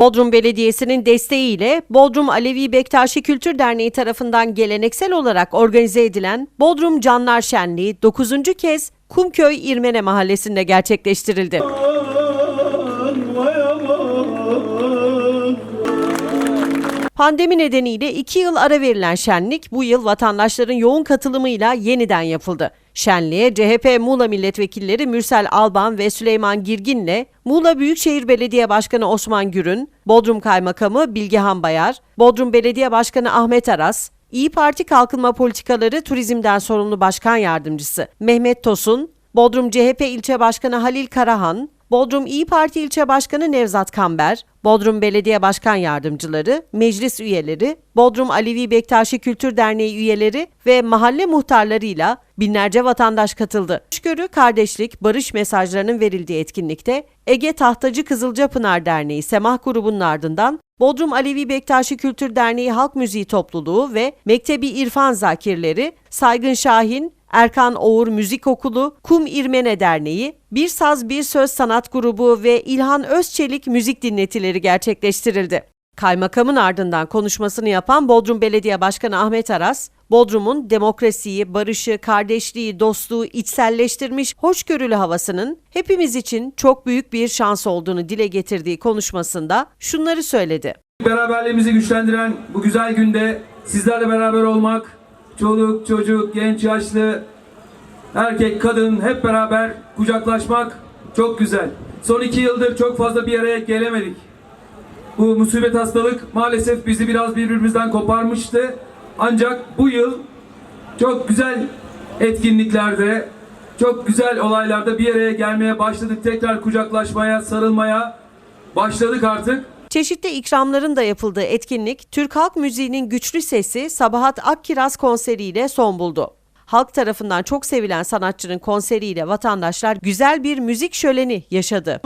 Bodrum Belediyesi'nin desteğiyle Bodrum Alevi Bektaşi Kültür Derneği tarafından geleneksel olarak organize edilen Bodrum Canlar Şenliği 9. kez Kumköy İrmene Mahallesi'nde gerçekleştirildi. Pandemi nedeniyle iki yıl ara verilen şenlik bu yıl vatandaşların yoğun katılımıyla yeniden yapıldı. Şenliğe CHP Muğla milletvekilleri Mürsel Alban ve Süleyman Girgin'le Muğla Büyükşehir Belediye Başkanı Osman Gürün, Bodrum Kaymakamı Bilgehan Bayar, Bodrum Belediye Başkanı Ahmet Aras, İyi Parti Kalkınma Politikaları Turizmden Sorumlu Başkan Yardımcısı Mehmet Tosun, Bodrum CHP İlçe Başkanı Halil Karahan, Bodrum İyi Parti İlçe Başkanı Nevzat Kamber, Bodrum Belediye Başkan Yardımcıları, meclis üyeleri, Bodrum Alevi Bektaşi Kültür Derneği üyeleri ve mahalle muhtarlarıyla binlerce vatandaş katıldı. Hoşgörü, kardeşlik, barış mesajlarının verildiği etkinlikte Ege Tahtacı Kızılcapınar Derneği Semah grubunun ardından Bodrum Alevi Bektaşi Kültür Derneği Halk Müziği Topluluğu ve Mektebi İrfan Zakirleri, Saygın Şahin, Erkan Oğur Müzik Okulu, Kum İrmene Derneği, Bir Saz Bir Söz Sanat Grubu ve İlhan Özçelik müzik dinletileri gerçekleştirildi. Kaymakamın ardından konuşmasını yapan Bodrum Belediye Başkanı Ahmet Aras, Bodrum'un demokrasiyi, barışı, kardeşliği, dostluğu içselleştirmiş hoşgörülü havasının hepimiz için çok büyük bir şans olduğunu dile getirdiği konuşmasında şunları söyledi. Beraberliğimizi güçlendiren bu güzel günde sizlerle beraber olmak, çoluk, çocuk, genç, yaşlı, erkek, kadın hep beraber kucaklaşmak çok güzel. Son iki yıldır çok fazla bir araya gelemedik. Bu musibet hastalık maalesef bizi biraz birbirimizden koparmıştı. Ancak bu yıl çok güzel etkinliklerde, çok güzel olaylarda bir araya gelmeye başladık. Tekrar kucaklaşmaya, sarılmaya başladık artık. Çeşitli ikramların da yapıldığı etkinlik, Türk halk müziğinin güçlü sesi Sabahat Akkiraz konseriyle son buldu. Halk tarafından çok sevilen sanatçının konseriyle vatandaşlar güzel bir müzik şöleni yaşadı.